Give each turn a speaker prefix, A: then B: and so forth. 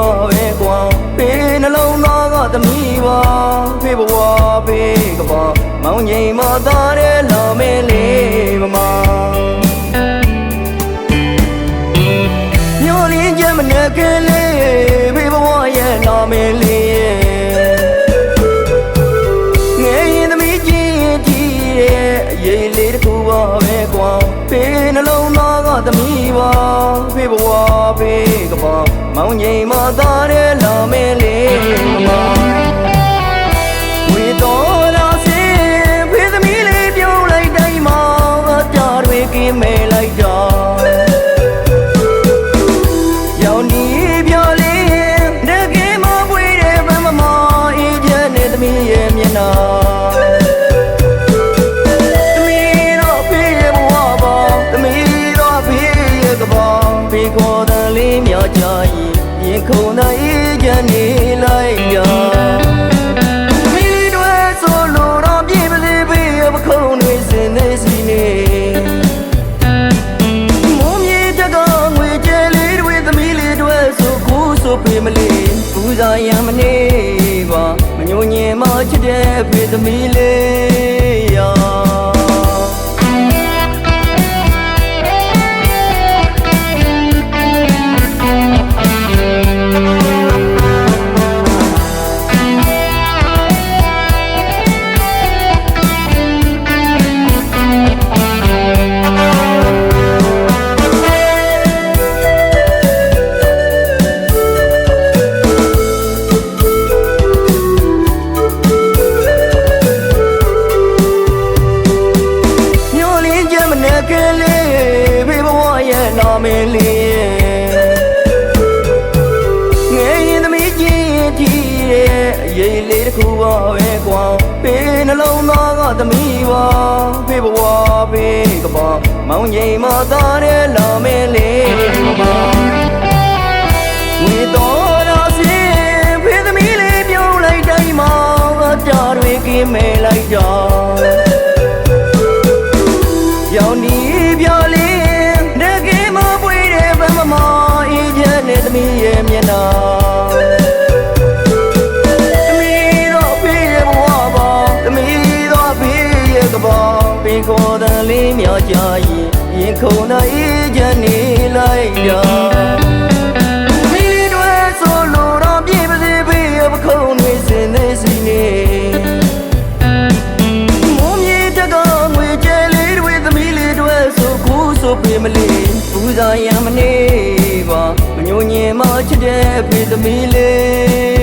A: ပါပဲကွာဖေနှလုံးသားကသမီးပါဖေဘဝဖေကပါမောင်ငိမ်မသားတဲ့နာမည်လေးမမမျောလင်းချက်မနဲ့ကလေးဖေဘဝရဲ့နာမည်လေးရဲ့ငယ်ရင်သမီးချင်းရင်ကြည့်ရဲ့အရေးလေးတစ်ခုပါပဲကွာဖေနှလုံးသားကသမီးပါဖေဘဝဖေကပါ မောင်ငိမ်မသားတဲ့နာမည်လေးမဝေတော်လာစင်ဖေသမီးလေးပြုံးလိုက်တိုင်းမှာအကြတွေကင်းမဲလိုက်တာရောင်ဒီပြလေးတကယ်မပွေတဲ့ဘမမအေးချမ်းတဲ့သမီးရဲ့မျက်နှာသမီးတော့ဖေးရဲ့ဘဝပါသမီးတော့ဖေးရဲ့ကဘာဖေးခေါ်တဲ့လေးမြောက်ကြရင်ရင် ခုန်တဲ့အေးချမ်းနေလိုက်ကြမီလီတွေဆိုလိုတော့ပြေပါစေဖေးရဲ့ပခုံးတွေစင်နေစီနေမုံမြေတကငွေကျဲလေးတွေသမီးလေးတွေဆိုကိုဆိုဖေးမလေးပူဇာရံမနေပါမညိုညင်မချစ်တဲ့ဖေးသမီးလေး ရဲ့အရေးလေးတစ်ခုပါပဲကွာဖေးနှလုံးသားကသမီးပါဖေးဘဝဖေးကပါမောင်ငိမ်မသားတဲ့နာမည်လေးပါဝေတော်ရာစင်ဖေးသမီးလေးပြုံးလိုက်တိုင်းမှာအကြတွေကင်းမဲလိုက်ကြ ခေါ်တယ်လေးမြောက်ကြရင်ရင်ခုန်နိုင်ချင်နေလိုက်တာမိတွေဆိုလိုတော့ပြေပါစေပြေပခုံးတွေစင်နေစီနေမုံမြေတကငွေကျဲလေးတွေသမီးလေးတွေဆိုကိုဆိုပြေမလေးပူဇော်ရမနေပါမညိုညင်မချစ်တဲ့ဖေသမီးလေး